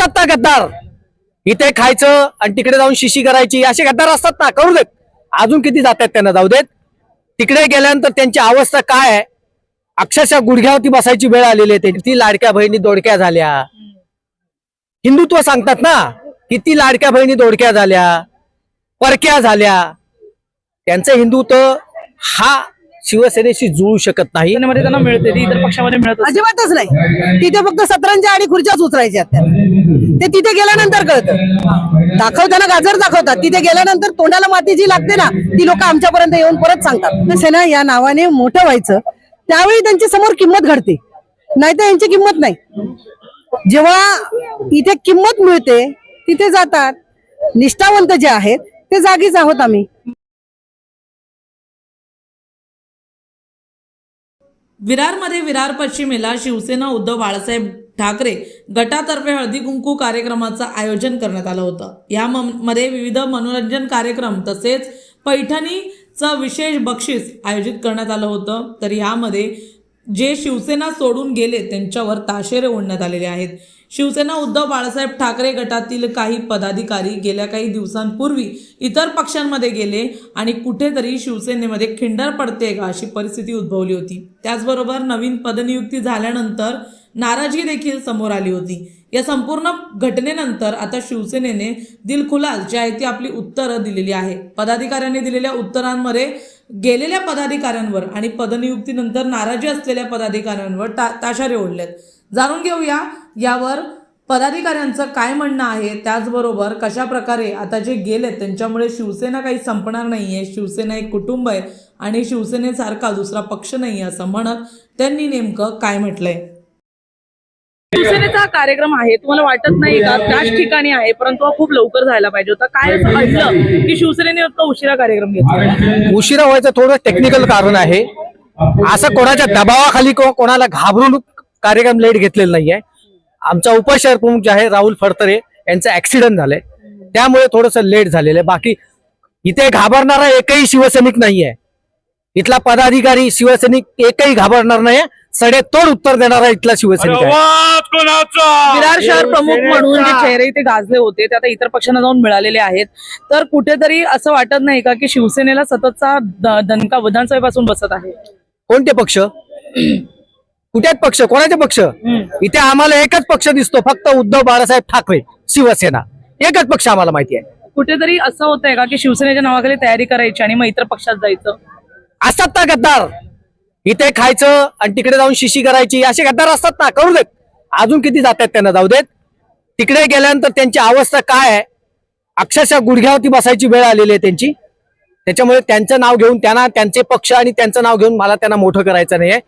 असतात ना गद्दार? इथे खायचं आणि तिकडे जाऊन शिशी करायची असे गद्दार असतात ना करू देत. अजून किती जातात त्यांना जाऊ देत. तिकडे गेल्यानंतर त्यांची अवस्था काय आहे? अक्षरशः गुडघ्यावरती बसायची वेळ आलेली आहे ती लाडक्या बहिणी दोडक्या झाल्या. हिंदुत्व सांगतात ना किती लाडक्या बहिणी दोडक्या झाल्या परक्या झाल्या. त्यांचं हिंदुत्व हा शिवसेनेशी जुळू शकत नाही. मध्ये त्यांना मिळते ती इतर पक्षामध्ये मिळत असते. अजिबातच नाही. तिथे फक्त सतरंजा आणि खुर्च्याच उचरायच्या त्यांना ते तिथे गेल्यानंतर कळतं. दाखवताना गाजर दाखवतात. तिथे गेल्यानंतर तोंडाला माती जी लागते ना ती लोक आमच्यापर्यंत येऊन परत सांगतात. सेना या नावाने मोठं व्हायचं. त्यावेळी त्यांच्यासमोर किंमत घडते. नाहीतर यांची किंमत नाही. जेव्हा इथे किंमत मिळते तिथे जातात. निष्ठावंत जे आहेत ते जागीच आहोत आम्ही. विरारमध्ये विरार पश्चिमेला शिवसेना उद्धव बाळासाहेब ठाकरे गटातर्फे हळदी कुंकू कार्यक्रमाचं आयोजन करण्यात आलं होतं. या म- मध्ये विविध मनोरंजन कार्यक्रम तसेच पैठणीचं विशेष बक्षीस आयोजित करण्यात आलं होतं. तर यामध्ये जे शिवसेना सोडून गेले त्यांच्यावर ताशेरे ओढण्यात आलेले आहेत. शिवसेना उद्धव बाळासाहेब ठाकरे गटातील काही पदाधिकारी गेल्या काही दिवसांपूर्वी इतर पक्षांमध्ये गेले आणि कुठेतरी शिवसेनेमध्ये खिंडर पडते का अशी परिस्थिती उद्भवली होती. त्याचबरोबर नवीन पदनियुक्ती झाल्यानंतर नाराजी देखील समोर आली होती. या संपूर्ण घटनेनंतर आता शिवसेनेने दिलखुलास जी आहे ती आपली उत्तरं दिलेली आहे पदाधिकाऱ्यांनी दिलेल्या उत्तरांमध्ये गेलेल्या पदाधिकाऱ्यांवर आणि पदनियुक्तीनंतर नाराजी असलेल्या पदाधिकाऱ्यांवर ता ताशारे ओढलेत. जाणून घेऊया यावर पदाधिकाऱ्यांचं काय म्हणणं आहे त्याचबरोबर कशा प्रकारे आता जे गेलेत त्यांच्यामुळे शिवसेना काही संपणार नाहीये शिवसेना एक कुटुंब आहे आणि शिवसेनेसारखा दुसरा पक्ष नाही असं म्हणत त्यांनी नेमकं काय म्हटलंय? शिवसेनेचा कार्यक्रम आहे. तुम्हाला वाटत नाही का? त्याच ठिकाणी आहे. परंतु हा खूप लवकर झाला पाहिजे होता. काय असं घडलं की शिवसेनेने इतका उशिरा कार्यक्रम घेतला? उशिरा व्हायचं थोडं टेक्निकल कारण आहे. असं कोणाच्या दबावाखाली किंवा कोणाला घाबरून कार्यक्रम लेट घेतलेला नाहीये. आमचा उपशहर प्रमुख जे आहे राहुल फडतरे यांचा ऍक्सिडेंट झालाय. त्यामुळे थोडस लेट झालेलं आहे. बाकी इथे घाबरणारा एकही शिवसैनिक नाहीये. इथला पदाधिकारी शिवसैनिक एकही घाबरणार नाही सडेतोड उत्तर देणारा इथला शिवसैनिक आहे. विरार शहर प्रमुख म्हणून जे चेहरे इथे गाजले होते ते आता इतर पक्षांना जाऊन मिळालेले आहेत. तर कुठेतरी असं वाटत नाही का की शिवसेनेला सततचा द- दणका विधानसभेपासून बसत आहे? कोणते पक्ष? कुठे आहेत पक्ष? कोणाचे पक्ष? इथे आम्हाला एकच पक्ष दिसतो फक्त उद्धव बाळासाहेब ठाकरे शिवसेना. एकच पक्ष आम्हाला माहिती आहे. कुठेतरी असं होतंय का की शिवसेनेच्या नावाखाली तयारी करायची आणि मग इतर पक्षात जायचं? असतात ना गद्दार. इथे खायचं आणि तिकडे जाऊन शिशी करायची असे गद्दार असतात ना करू देत. अजून किती जातात त्यांना जाऊ देत. तिकडे गेल्यानंतर त्यांची अवस्था काय आहे? अक्षरशः गुडघ्यावरती बसायची वेळ आलेली आहे त्यांची. त्याच्यामुळे त्यांचं नाव घेऊन त्यांना त्यांचे पक्ष आणि त्यांचं नाव घेऊन मला त्यांना मोठं करायचं नाहीये.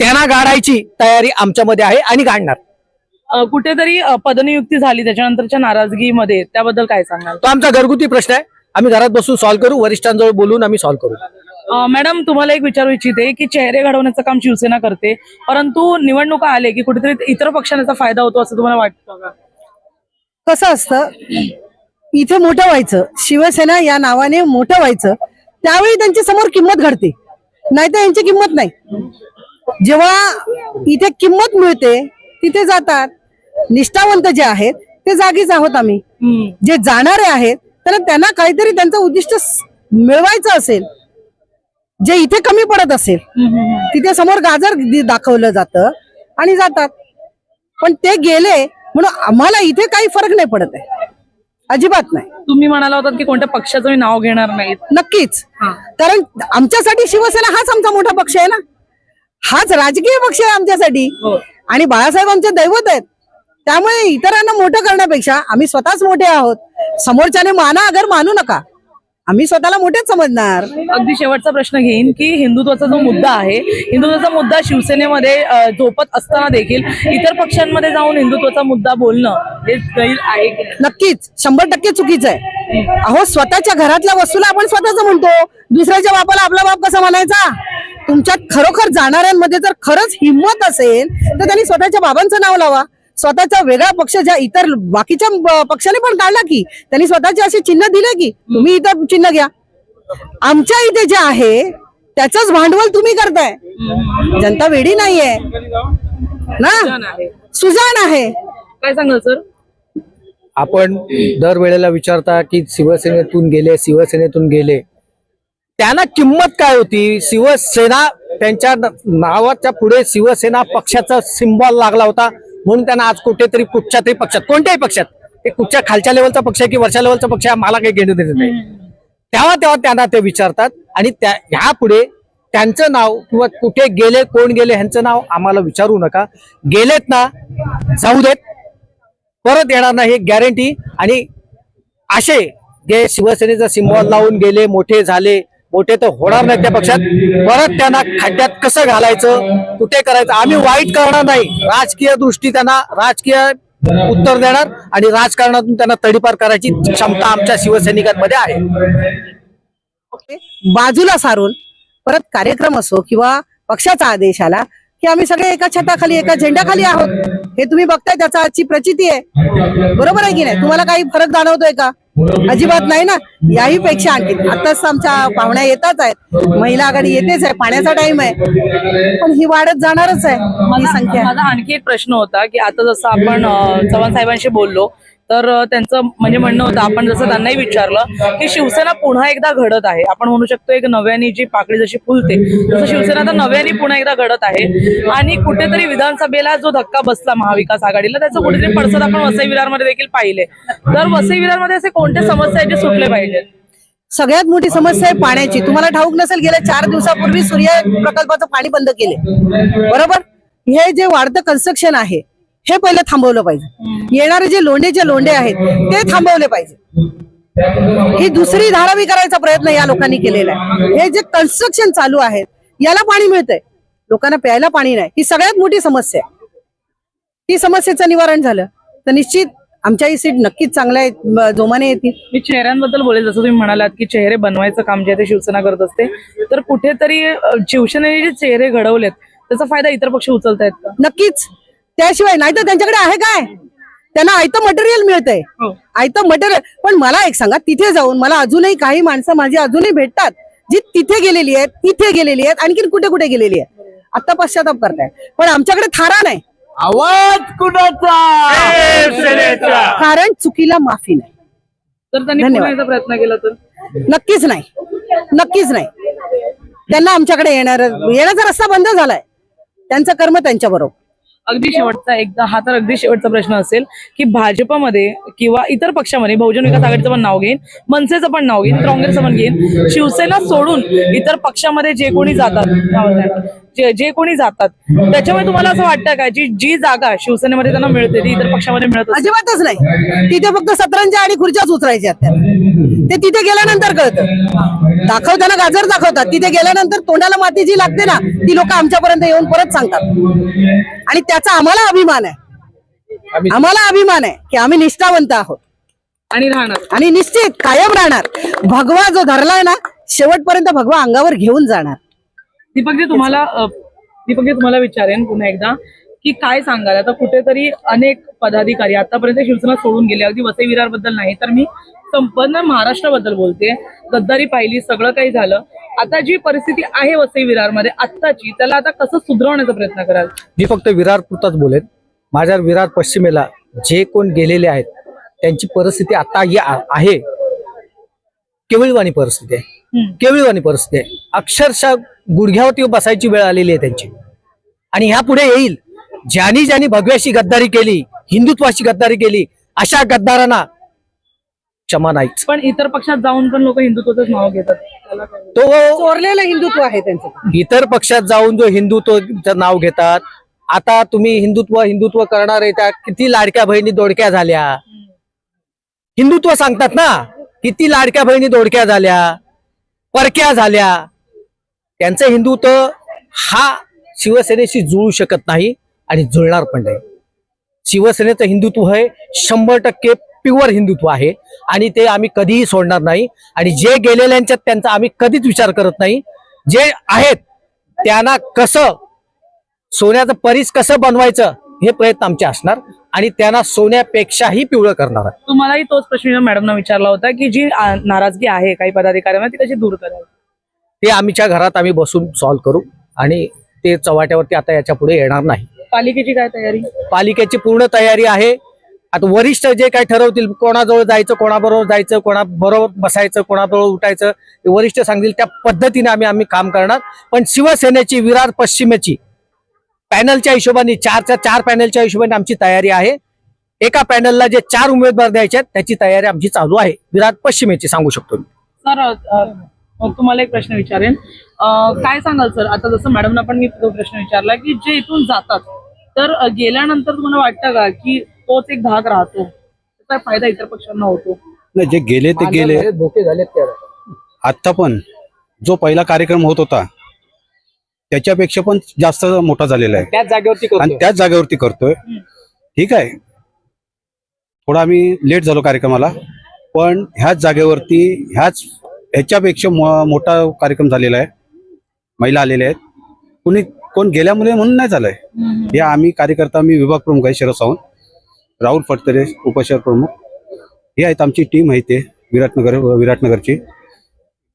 त्यांना गाडायची तयारी आमच्यामध्ये आहे आणि गाडणार. कुठेतरी पदनियुक्ती झाली त्याच्यानंतरच्या नाराजगीमध्ये. त्याबद्दल काय सांगाल? तो आमचा घरगुती प्रश्न आहे. आम्ही घरात बसून सॉल्व्ह करू वरिष्ठांजवळ बोलून आम्ही सॉल्व्ह करू. मॅडम तुम्हाला एक विचारू इच्छिते की चेहरे घडवण्याचं काम शिवसेना करते परंतु निवडणुका आले की कुठेतरी इतर पक्षांना याचा फायदा होतो असं तुम्हाला वाटतं का? कसं असतं इथे मोठं व्हायचं शिवसेना या नावाने मोठं व्हायचं त्यावेळी त्यांच्यासमोर किंमत घडते नाहीतर यांची किंमत नाही. जेव्हा इथे किंमत मिळते तिथे जातात निष्ठावंत जे आहेत ते जागीच आहोत आम्ही. जे जाणारे आहेत त्यांना त्यांना काहीतरी त्यांचं उद्दिष्ट मिळवायचं असेल जे इथे कमी पडत असेल. तिथे समोर गाजर दाखवलं जातं आणि जातात. पण ते गेले म्हणून आम्हाला इथे काही फरक नाही पडत आहे. अजिबात नाही. तुम्ही म्हणाला होतात की कोणत्या पक्षाचं नाव घेणार नाहीत. नक्कीच. कारण आमच्यासाठी शिवसेना हाच आमचा मोठा पक्ष आहे ना. हाच राजकीय पक्ष आहे आमच्यासाठी. हो. आणि बाळासाहेब आमचे दैवत आहेत. त्यामुळे इतरांना मोठं करण्यापेक्षा आम्ही स्वतःच मोठे आहोत. समोरच्याने माना अगर मानू नका. आम्ही स्वतःला मोठेच समजणार. अगदी शेवटचा प्रश्न घेईन की हिंदुत्वाचा जो मुद्दा आहे हिंदुत्वाचा मुद्दा शिवसेनेमध्ये झोपत असताना देखील इतर पक्षांमध्ये जाऊन हिंदुत्वाचा मुद्दा बोलणं हे गैर आहे? नक्कीच. शंभर टक्के चुकीचं आहे. अहो स्वतःच्या घरातल्या वस्तूला आपण स्वतःच म्हणतो. दुसऱ्याच्या बापाला आपला बाप कसा म्हणायचा? तुमच्यात खरोखर जाणाऱ्यांमध्ये जर खरंच हिंमत असेल तर त्यांनी स्वतःच्या बाबांचं नाव लावा. स्वतःचा वेगळा पक्ष ज्या इतर बाकीच्या पक्षाने पण काढला की त्यांनी स्वतःचे असे चिन्ह दिले की तुम्ही इतर चिन्ह घ्या. आमच्या इथे जे आहे त्याच भांडवल तुम्ही करताय. जनता वेडी नाहीये. ना? सुजाण आहे. काय सांगाल सर? आपण दरवेळेला विचारता की शिवसेनेतून गेले शिवसेनेतून गेले. त्यांना किंमत काय होती? शिवसेना त्यांच्या नावाच्या पुढे शिवसेना पक्षाचा सिम्बॉल लागला होता. म्हणून त्यांना आज कुठेतरी कुठच्या तरी पक्षात कोणत्याही पक्षात ते कुठच्या खालच्या लेवलचा पक्ष आहे की वरच्या लेवलचा पक्ष आहे मला काही घेणं देत नाही. तेव्हा तेव्हा त्यांना ते विचारतात आणि त्या ह्या पुढे त्यांचं नाव किंवा कुठे गेले कोण गेले ह्यांचं नाव आम्हाला विचारू नका. गेलेत ना जाऊ देत. परत येणार नाही गॅरंटी आणि असे जे शिवसेनेचा सिम्बॉल लावून गेले मोठे झाले मोठे तर होणार नाही त्या पक्षात. परत त्यांना खड्ड्यात कसं घालायचं कुठे करायचं? आम्ही वाईट करणार नाही. राजकीय दृष्टी त्यांना राजकीय उत्तर देणार आणि राजकारणातून त्यांना तडीपार करायची क्षमता आमच्या शिवसैनिकांमध्ये आहे. बाजूला सारून परत कार्यक्रम असो किंवा पक्षाचा आदेश आला की आम्ही सगळे एका छताखाली एका झेंड्याखाली आहोत. हे तुम्ही बघताय त्याचा आजची प्रचिती आहे. बरोबर आहे की नाही? तुम्हाला काही फरक जाणवतोय का? अजिबात नाही ना. याही पेक्षा आणखी आताच आमच्या पाहुण्या येतात आहेत. महिला आघाडी येतेच आहे. पाण्याचा टाइम आहे. पण ही वाढत जाणारच आहे. ही माझा संख्या माझा आणखी एक प्रश्न होता की आता जसं आपण चव्हाण साहेबांशी बोललो तर त्यांचं म्हणजे म्हणणं होतं आपण जसं त्यांनाही विचारलं की शिवसेना पुन्हा एकदा घडत आहे. आपण म्हणू शकतो एक नव्याने जी पाकळी जशी फुलते तसं शिवसेना आता नव्याने पुन्हा एकदा घडत आहे. आणि कुठेतरी विधानसभेला जो धक्का बसला महाविकास आघाडीला त्याचं कुठेतरी पडसद आपण वसई विरारमध्ये देखील पाहिले. तर वसई विरारमध्ये असे कोणते समस्या आहेत जे सुटले पाहिजेत सगळ्यात मोठी समस्या आहे पाण्याची. तुम्हाला ठाऊक नसेल गेल्या चार दिवसापूर्वी सूर्य प्रकल्पाचं पाणी बंद केले. बरोबर? हे जे वाढतं कन्स्ट्रक्शन आहे हे पहिलं थांबवलं पाहिजे. येणारे जे लोंढेचे लोंढे आहेत ते थांबवले पाहिजे. ही दुसरी धारावी करायचा प्रयत्न या लोकांनी केलेला आहे. हे जे कन्स्ट्रक्शन चालू आहेत याला पाणी मिळतंय. लोकांना प्यायला पाणी नाही. ही सगळ्यात मोठी समस्या आहे. ही समस्येचं निवारण झालं तर निश्चित आमच्याही सीट नक्कीच चांगल्या जोमाने येतील. मी चेहऱ्यांबद्दल बोलेल. जसं तुम्ही म्हणालात की चेहरे बनवायचं काम जे आहे ते शिवसेना करत असते. तर कुठेतरी शिवसेनेने जे चेहरे घडवलेत त्याचा फायदा इतर पक्ष उचलतायत नक्कीच. त्याशिवाय नाही तर त्यांच्याकडे आहे काय? त्यांना आयतं मटेरियल मिळतंय. हो. आयतं मटेरियल पण मला एक सांगा तिथे जाऊन मला अजूनही काही माणसं माझी अजूनही भेटतात जी तिथे गेलेली आहेत इथे गेलेली आहेत आणखीन कुठे कुठे गेलेली आहेत? आता पश्चाताप करताय. पण आमच्याकडे थारा नाही. आवाज कुणाचा? कारण चुकीला माफी नाही. तर त्यांनी प्रयत्न केला तर? नक्कीच नाही. नक्कीच नाही. त्यांना आमच्याकडे येणार येण्याचा रस्ता बंद झालाय. त्यांचं कर्म त्यांच्या बरोबर अगदी शेवटचा एकदा हा तर अगदी शेवटचा प्रश्न असेल की भाजपमध्ये किंवा इतर पक्षामध्ये बहुजन विकास आघाडीचं पण नाव घेईन मनसेचं पण नाव घेईन काँग्रेसचं पण घेईन शिवसेना सोडून इतर पक्षामध्ये जे कोणी जातात जे जे कोणी जातात त्याच्यामुळे तुम्हाला असं वाटतं का जी जी जागा शिवसेनेमध्ये त्यांना मिळते ती इतर पक्षामध्ये मिळत? अजिबातच नाही. तिथे फक्त सतरंजा आणि खुर्च्याच उचरायच्या ते तिथे गेल्यानंतर कळतं. दाखवताना गाजर दाखवतात. तिथे गेल्यानंतर तोंडाला माती जी लागते ना ती लोक आमच्यापर्यंत येऊन परत सांगतात. आणि त्याचा आम्हाला अभिमान आहे. आम्हाला अभिमान आहे की आम्ही निष्ठावंत आहोत. आणि राहणार. आणि निश्चित कायम राहणार. भगवा जो धरलाय ना शेवटपर्यंत भगवा अंगावर घेऊन जाणार. दीपकजी तुम्हाला दीपकजी तुम्हाला विचारेन पुन्हा एकदा की काय सांगाल? आता कुठेतरी अनेक पदाधिकारी आतापर्यंत शिवसेना सोडून गेले अगदी वसई विरारबद्दल नाही तर मी संपूर्ण महाराष्ट्राबद्दल बोलते. गद्दारी पाहिली सगळं काही झालं. आता जी परिस्थिती आहे वसई विरारमध्ये आत्ताची त्याला आता कसं सुधारवण्याचा प्रयत्न कराल? मी फक्त विरार पुरताच बोलेन. माझ्या विरार पश्चिमेला जे कोण गेलेले आहेत त्यांची परिस्थिती आता ही आहे. केवळीवाणी परिस्थिती आहे. केवळीवाणी परिस्थिती आहे. अक्षरशः गुडघ्यावरती बसायची वेळ आलेली आहे त्यांची. आणि ह्या पुढे येईल. ज्यांनी ज्यांनी भगव्याशी गद्दारी केली हिंदुत्वाशी गद्दारी केली अशा गद्दारांना क्षमा नाहीच. पण इतर पक्षात जाऊन पण लोक हिंदुत्वाचंच नाव घेतात? तो चोरलेलं हिंदुत्व आहे त्यांचं. इतर पक्षात जाऊन जो हिंदुत्वचं नाव घेतात आता तुम्ही हिंदुत्व हिंदुत्व करणार आहे त्या किती लाडक्या बहिणी दोडक्या झाल्या. हिंदुत्व सांगतात ना किती लाडक्या बहिणी दोडक्या झाल्या परक्या झाल्या. त्यांचं हिंदुत्व हा शिवसेनेशी जुळू शकत नाही आणि जुळणार पण नाही. शिवसेनेचं हिंदुत्व हे शंभर टक्के प्युअर हिंदुत्व आहे आणि ते आम्ही कधीही सोडणार नाही आणि जे गेलेल्यांच्यात त्यांचा आम्ही कधीच विचार करत नाही. जे आहेत त्यांना कसं सोन्याचं परीस कसं बनवायचं हे प्रयत्न आमचे असणार आणि त्यांना सोन्यापेक्षाही पिवळं करणार तुम्हालाही तोच प्रश्न मॅडमना विचारला होता की जी नाराजगी आहे काही पदाधिकाऱ्यांना ती कशी दूर कराल ते आमच्या घरात आम्ही बसून सॉल्व्ह करू आणि ते चव्हाट्यावरती आता याच्यापुढे येणार नाही. पालिकेची काय तयारी? पालिकेची पूर्ण तयारी आहे. आता वरिष्ठ जे काही ठरवतील कोणाजवळ जायचं कोणाबरोबर जायचं कोणाबरोबर बसायचं कोणाबरोबर उठायचं ते वरिष्ठ सांगतील त्या पद्धतीने आम्ही आम्ही काम करणार. पण शिवसेनेची विरार पश्चिमेची पॅनलच्या हिशोबाने चारच्या चार पॅनलच्या हिशोबाने आमची तयारी आहे. एका पॅनलला जे चार उमेदवार द्यायचे आहेत त्याची तयारी आमची चालू आहे. विरार पश्चिमेची सांगू शकतो मी. अ, तुम्हाला एक प्रश्न विचारेन. काय सांगाल सर? आता जसं मॅडमना पण मी तो प्रश्न विचारला की जे इथून जातात तर गेल्यानंतर तुम्हाला वाटतं का की तोच एक भाग राहतो? त्याचा फायदा इतर पक्षांना होतो. नाही जे गेले ते गेले. धोके त्या आत्ता पण जो पहिला कार्यक्रम होत होता त्याच्यापेक्षा पण जास्त मोठा झालेला आहे. त्याच जागेवरती आणि. त्याच जागेवरती करतोय. ठीक आहे. थोडा आम्ही लेट झालो कार्यक्रमाला पण ह्याच जागेवरती ह्याच ह्याच्यापेक्षा मो- मोठा कार्यक्रम झालेला आहे. महिला आलेल्या आहेत. कुणी कोण गेल्यामुळे म्हणून नाही झालंय. हे आम्ही कार्यकर्ता मी विभाग प्रमुख आहे शरद सावंत. राहुल फडतरे उपशहर प्रमुख. हे आहेत आमची टीम आहे ते विराटनगर विराटनगरची.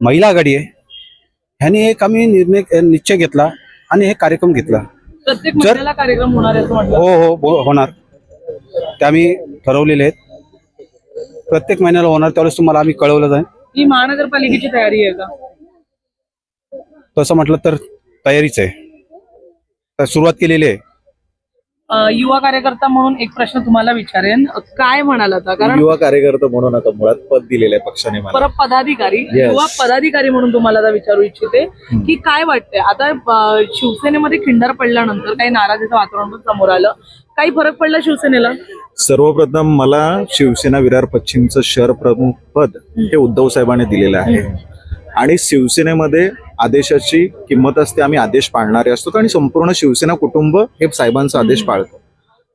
महिला आघाडी आहे. ह्याने एक आम्ही निर्णय निश्चय घेतला आणि हे कार्यक्रम घेतला. प्रत्येक जर- महिन्याला कार्यक्रम होणार आहे असं म्हटलं. हो हो हो- होणार. ते आम्ही ठरवलेले आहेत. प्रत्येक महिन्याला होणार त्यावेळेस तुम्हाला आम्ही कळवलं जाईल. ही महानगरपालिकेची तयारी आहे का? तसं म्हटलं तर तयारीच आहे. तर सुरुवात केलेली आहे. युवा कार्यकर्ता म्हणून एक प्रश्न तुम्हाला विचारेन. काय म्हणाल आता कारण युवा कार्यकर्ता म्हणून आता मुळात पद दिलेलं आहे पक्षाने मला. परत पदाधिकारी Yes. युवा पदाधिकारी म्हणून तुम्हाला आता विचारू इच्छिते की काय वाटतंय? आता अ, शिवसेनेमध्ये खिंडार पडल्यानंतर काही नाराजीचं वातावरण पण समोर आलं. काही फरक पडला शिवसेनेला? सर्वप्रथम मला शिवसेना विरार पश्चिमचं शहर प्रमुख पद हे उद्धव साहेबांनी दिलेलं आहे. आणि शिवसेनेमध्ये आदेशाची किंमत असते आम्ही आदेश पाळणारे असतो. आणि संपूर्ण शिवसेना कुटुंब हे साहेबांचा आदेश पाळतो.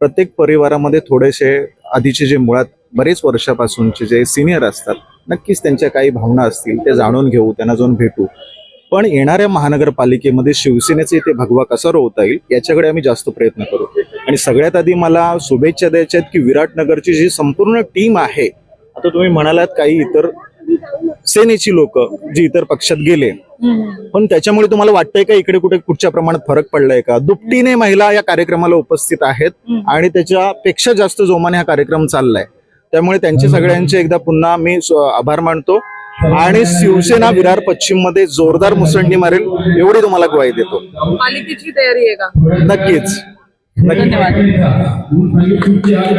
प्रत्येक परिवारामध्ये थोडेसे आधीचे जे मुळात बरेच वर्षापासूनचे जे सिनियर असतात नक्कीच त्यांच्या काही भावना असतील ते जाणून घेऊ त्यांना जाऊन भेटू. पण येणाऱ्या महानगरपालिकेमध्ये शिवसेनेचे इथे भगवा कसा रोवता येईल याच्याकडे आम्ही जास्त प्रयत्न करू. आणि सगळ्यात आधी मला शुभेच्छा द्यायच्या आहेत की विराटनगरची जी संपूर्ण टीम आहे आता तुम्ही म्हणालात काही इतर सेनेची लोक जी इतर पक्षात गेले पण त्याच्यामुळे तुम्हाला वाटतंय का इकडे कुठे कुठच्या प्रमाणात फरक पडलाय का? दुपटीने महिला या कार्यक्रमाला उपस्थित आहेत आणि त्याच्यापेक्षा जास्त जोमाने हा कार्यक्रम चाललाय. त्यामुळे त्यांचे सगळ्यांचे एकदा पुन्हा मी आभार मानतो. आणि शिवसेना विरार पश्चिममध्ये जोरदार मुसंडी मारेल एवढी तुम्हाला ग्वाही देतो. पालिकेची तयारी आहे का? नक्कीच.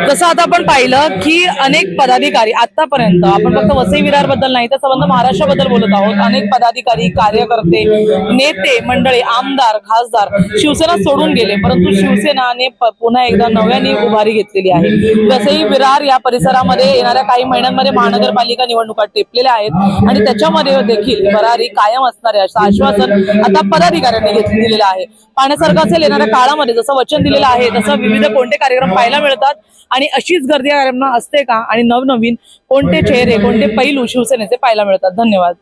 जसं आता आपण पाहिलं की अनेक पदाधिकारी आतापर्यंत आपण फक्त वसई विरारबद्दल नाही तर संबंध महाराष्ट्राबद्दल बोलत आहोत. अनेक पदाधिकारी कार्यकर्ते नेते मंडळी आमदार खासदार शिवसेना सोडून गेले परंतु शिवसेनाने पुन्हा एकदा नव्याने उभारी घेतलेली आहे. वसई विरार या परिसरामध्ये येणाऱ्या काही महिन्यांमध्ये महानगरपालिका निवडणुका टेपलेल्या आहेत आणि त्याच्यामध्ये देखील भरारी कायम असणारे असं आश्वासन आता पदाधिकाऱ्यांनी घेतलं आहे. पाहण्यासारखं असेल येणाऱ्या काळामध्ये जसं वचन दिलेलं आहे. तसं विविध कोणते कार्यक्रम पाहायला मिळतात? आणि अशीच गर्दी कार्यक्रम असते का? आणि नवनवीन कोणते चेहरे कोणते पैलू शिवसेनेचे पाहायला मिळतात? धन्यवाद.